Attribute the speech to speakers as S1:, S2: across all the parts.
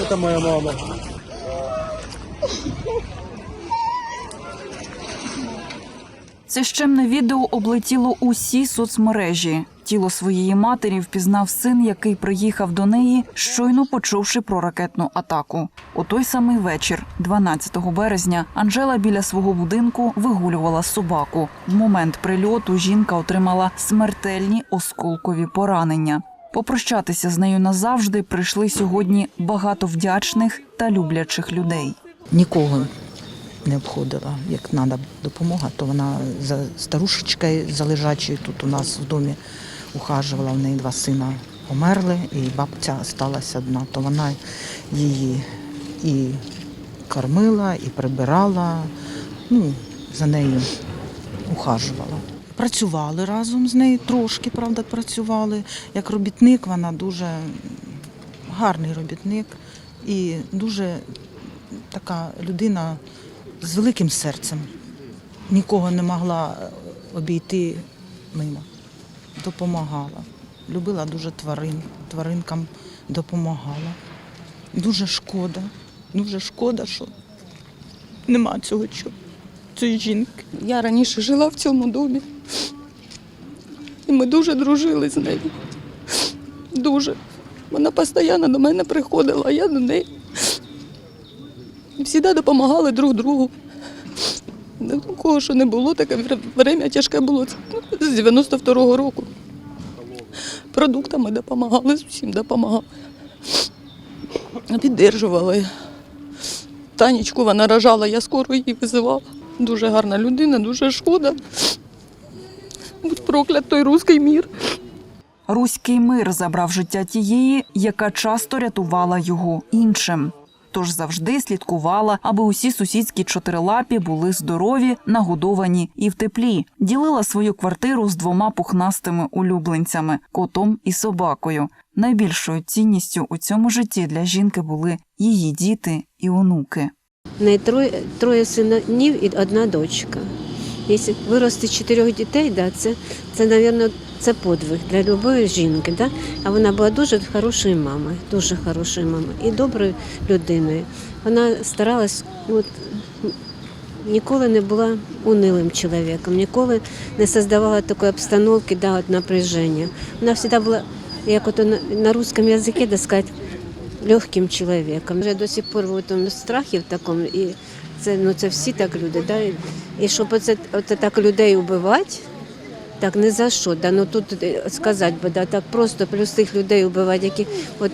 S1: Это моя мама.
S2: Це щемне відео облетіло усі соцмережі. Тіло своєї матері впізнав син, який приїхав до неї, щойно почувши про ракетну атаку. У той самий вечір, 12 березня, Анжела біля свого будинку вигулювала собаку. В момент прильоту жінка отримала смертельні осколкові поранення. Попрощатися з нею назавжди прийшли сьогодні багато вдячних та люблячих людей.
S3: нікого не обходила. Як треба допомога, то вона за старушечкою за лежачою тут у нас в домі ухажувала. В неї два сина померли, і бабця залишилася одна. То вона її і кормила, і прибирала, ну, за нею ухажувала. Працювали разом з нею, трошки, правда, працювали. Як робітник, вона дуже гарний робітник і дуже така людина з великим серцем. Нікого не могла обійти мимо. Допомагала. Любила дуже тварин, тваринкам допомагала. Дуже шкода, дуже шкода, що нема цього чого, цієї жінки.
S4: Я раніше жила в цьому домі. І ми дуже дружили з нею. Дуже. Вона постійно до мене приходила, а я до неї. І Всіда допомагали друг другу. У кого що не було, таке время тяжке було з 92-го року. Продуктами допомагали, усім допомагали. Піддержували. Танечку вона рожала, я скоро її визивала. Дуже гарна людина, дуже шкода. Будь проклят той руський мір.
S2: Руський мир забрав життя тієї, яка часто рятувала його іншим. Тож завжди слідкувала, аби усі сусідські чотирилапі були здорові, нагодовані і в теплі. Ділила свою квартиру з двома пухнастими улюбленцями котом і собакою. Найбільшою цінністю у цьому житті для жінки були її діти і онуки.
S5: Неї троє, троє синів і одна дочка. Якщо вирости чотирьох дітей, да, це, це, мабуть, це подвиг для будь-якої жінки. Да? А вона була дуже хорошою мамою, дуже хорошою мамою і доброю людиною. Вона старалась, от, ніколи не була унилим чоловіком, ніколи не создавала такої обстановки да, напряження. Вона завжди була, як от на, русском язикі, так сказати, легким чоловіком. Я до сих пор в тому страхі в такому, і це, ну, це всі так люди. Да? І- щоб оце, оце так людей вбивати, так не за що. Да? Ну, тут е, сказати би, да, так просто плюс тих людей вбивати, які от,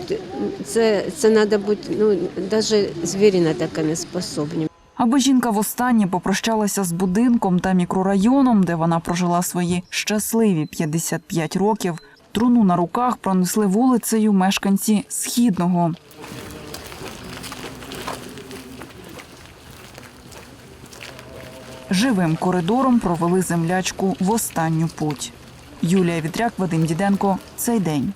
S5: це, це треба бути, ну, навіть звірі на таке не способні.
S2: Аби жінка востаннє попрощалася з будинком та мікрорайоном, де вона прожила свої щасливі 55 років, труну на руках пронесли вулицею мешканці східного. Живим коридором провели землячку в останню путь. Юлія Вітряк, Вадим Діденко. Цей день.